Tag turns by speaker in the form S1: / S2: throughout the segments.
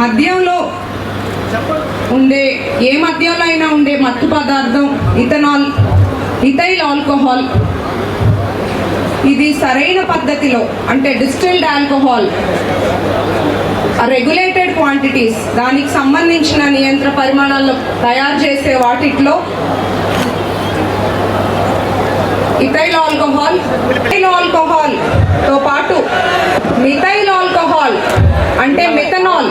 S1: మద్యంలో ఉండే ఏ మద్యంలో అయినా ఉండే మత్తు పదార్థం ఇథనాల్ ఇథైల్ ఆల్కహాల్. ఇది సరైన పద్ధతిలో అంటే డిస్టిల్డ్ ఆల్కహాల్. రెగ్యులేటెడ్ క్వాంటిటీస్ దానికి సంబంధించిన నియంత్ర పరిమాణాల్లో తయారు చేసే వాటిట్లో ఇథైల్ ఆల్కహాల్ ఇథైల్ ఆల్కహాల్తో పాటు మిథైల్ ఆల్కహాల్ అంటే మిథనాల్.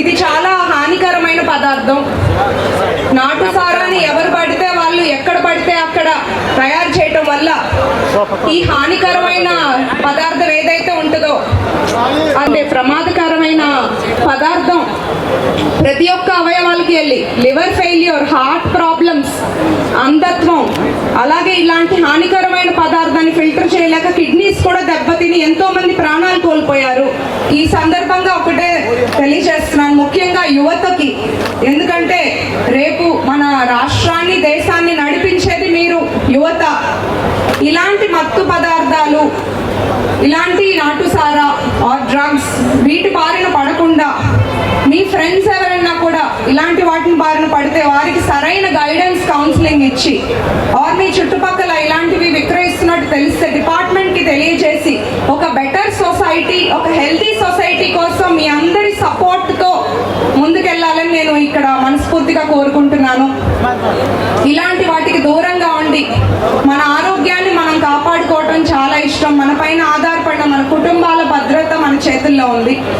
S1: ఇది చాలా హానికరమైన పదార్థం. నాటు సారాన్ని ఎవరు పడితే వాళ్ళు ఎక్కడ పడితే అక్కడ తయారు చేయటం వల్ల ఈ హానికరమైన పదార్థం ఏదైతే ఉంటుందో అంటే ప్రమాదకరమైన పదార్థం ప్రతి ఒక్క అవయవాలకి వెళ్ళి లివర్ ఫెయిల్యూర్ హార్ట్ ప్రాబ్లమ్స్ అంధత్వం అలాగే ఇలాంటి హానికరమైన పదార్థాన్ని ఫిల్టర్ చేయలేక కిడ్నీస్ కూడా దెబ్బతిని ఎంతో మంది ప్రాణాలు కోల్పోయారు. ఈ సందర్భంగా తెలియజేస్తున్నాను ముఖ్యంగా యువతకి. ఎందుకంటే రేపు మన రాష్ట్రాన్ని దేశాన్ని నడిపించేది మీరు యువత. ఇలాంటి మత్తు పదార్థాలు ఇలాంటి నాటుసారా ఆర్ డ్రగ్స్ వీటి బారిన పడకుండా మీ ఫ్రెండ్స్ ఎవరైనా కూడా ఇలాంటి వాటిని బారిన పడితే వారికి సరైన గైడెన్స్ కౌన్సిలింగ్ ఇచ్చి ఆర్ మీ చుట్టుపక్కల ఇలాంటివి విక్రయిస్తున్నట్టు తెలిస్తే డిపార్ట్మెంట్కి తెలియజేసి ఒక బెటర్ సొసైటీ ఒక హెల్తీ సొసైటీ కోసం మీ అందరి సపోర్ట్తో ముందుకెళ్ళాలని నేను ఇక్కడ మనస్ఫూర్తిగా కోరుకుంటున్నాను. ఇలాంటి వాటికి దూరంగా ఉండి మన ఆరోగ్యాన్ని మనం కాపాడుకోవటం చాలా ఇష్టం. మన పైన ఆధారపడిన మన కుటుంబాల భద్రత మన చేతుల్లో ఉంది.